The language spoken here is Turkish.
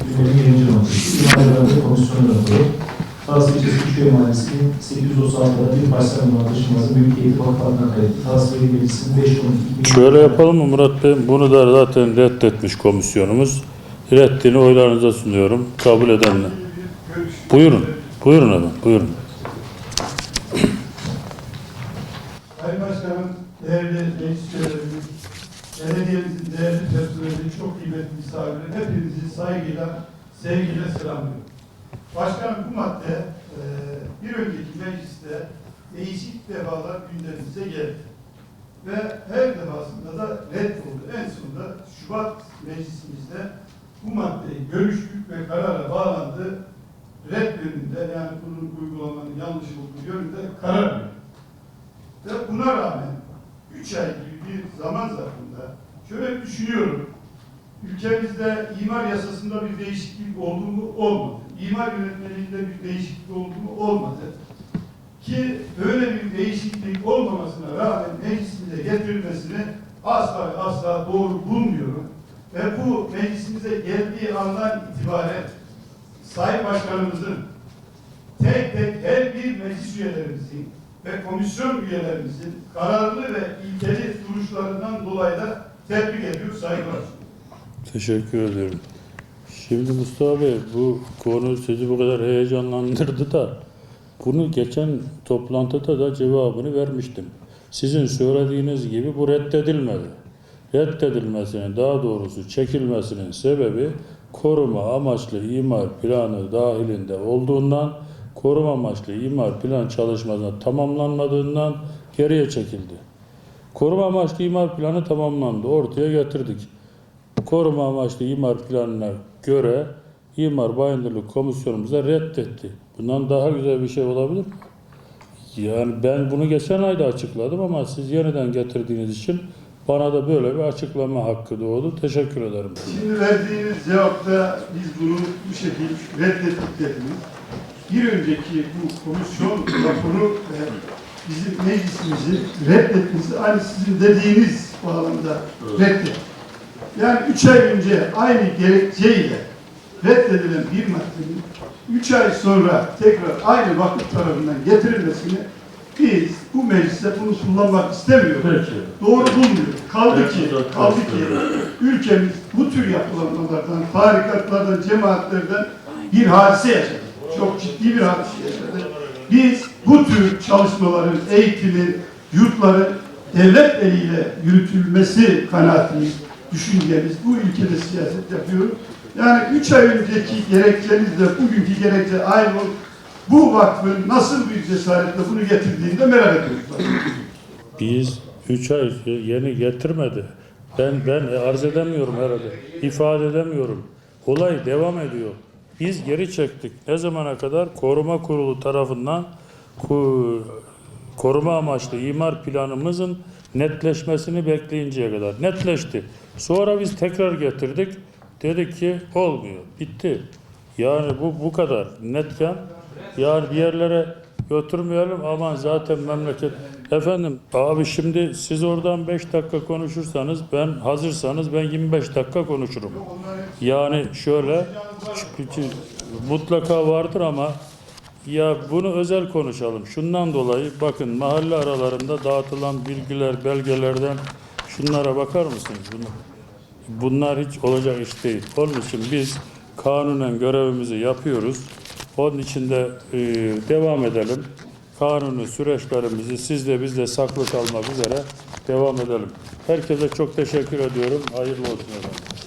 Gündemin birinci maddesi. İmalatları komisyonu raporu. Tahsil ilçesi Küçüköy Mahallesi'nin 836'da bir parsel numara taşınması mülkiyeti vakıf adına kayıtlı. Tahsil bilgisinin 5 12 Şöyle yapalım mı Murat Bey? Bunu da zaten reddetmiş komisyonumuz. Reddini oylarınıza sunuyorum. Kabul edenler. Buyurun. Buyurun efendim. Buyurun. Sayın Başkanım, değerli meclis belediyemizin değerli personeli, çok kıymetli misafirler, hepinizi saygıyla, sevgiyle selamlıyorum. Başkanım bu madde e, bir önceki mecliste değişik defalar gündemimize geldi. Ve her defasında da red oldu. En sonunda Şubat meclisimizde bu maddeyi görüştük ve karara bağlandı. Red yönünde yani bunun uygulamanın yanlış olduğu yönünde karar verdi. Ve buna rağmen 3 ay gibi bir zaman zarfında şöyle düşünüyorum. Ülkemizde imar yasasında bir değişiklik oldu mu? Olmadı. İmar yönetmeliğinde bir değişiklik oldu mu? Olmadı. Ki böyle bir değişiklik olmamasına rağmen meclisimize getirilmesini asla asla doğru bulmuyorum. Ve bu meclisimize geldiği andan itibaren Sayın Başkanımızın tek tek her bir meclis üyelerimizin ve komisyon üyelerimizin kararlı ve ilkeli duruşlarından dolayı da tebrik ediyor saygılar. Teşekkür ederim. Şimdi Mustafa Bey bu konu sizi bu kadar heyecanlandırdı da bunu geçen toplantıda da cevabını vermiştim. Sizin söylediğiniz gibi bu reddedilmedi. Reddedilmesinin daha doğrusu çekilmesinin sebebi koruma amaçlı imar planı dahilinde olduğundan koruma amaçlı imar plan çalışmasına tamamlanmadığından geriye çekildi. Koruma amaçlı imar planı tamamlandı. Ortaya getirdik. Koruma amaçlı imar planına göre imar bayındırlık komisyonumuza reddetti. Bundan daha güzel bir şey olabilir mi? Yani ben bunu geçen ayda açıkladım ama siz yeniden getirdiğiniz için bana da böyle bir açıklama hakkı doğdu. Teşekkür ederim. Şimdi verdiğiniz cevapta biz bunu bu şekilde reddettik dediniz. Bir önceki bu komisyon raporu ve bizim meclisimizin reddetmesi aynı sizin dediğiniz bağlamda reddet. Yani üç ay önce aynı gerekçeyle reddedilen bir maddenin üç ay sonra tekrar aynı vakıf tarafından getirilmesini biz bu mecliste bunu kullanmak istemiyoruz. Doğru bulmuyoruz. Kaldı ki, kaldı ki ülkemiz bu tür yapılanmalardan, tarikatlardan, cemaatlerden bir hadise yaşadı. Çok ciddi bir hadise yaşadı. Biz bu tür çalışmaların, eğitimin, yurtların devlet eliyle yürütülmesi kanaatimiz, düşüncemiz, bu ülkede siyaset yapıyoruz. Yani üç ay önceki gerekçenizle bugünkü gerekçe aynı. Bu vakfın nasıl bir cesaretle bunu getirdiğini de merak ediyoruz. Biz 3 ay yeni getirmedi. Ben ben arz edemiyorum herhalde. İfade edemiyorum. Olay devam ediyor. Biz geri çektik. Ne zamana kadar? Koruma Kurulu tarafından koruma amaçlı imar planımızın netleşmesini bekleyinceye kadar. Netleşti. Sonra biz tekrar getirdik. Dedik ki olmuyor. Bitti. Yani bu bu kadar netken yani bir yerlere götürmeyelim aman zaten memleket. Efendim abi şimdi siz oradan 5 dakika konuşursanız ben hazırsanız ben 25 dakika konuşurum. Yani şöyle çünkü mutlaka vardır ama ya bunu özel konuşalım. Şundan dolayı bakın mahalle aralarında dağıtılan bilgiler, belgelerden şunlara bakar mısınız? Bunu, bunlar hiç olacak iş değil. Onun için biz kanunen görevimizi yapıyoruz. Onun için de e, devam edelim. Kanuni süreçlerimizi siz de biz de saklı kalmak üzere devam edelim. Herkese çok teşekkür ediyorum. Hayırlı olsun efendim.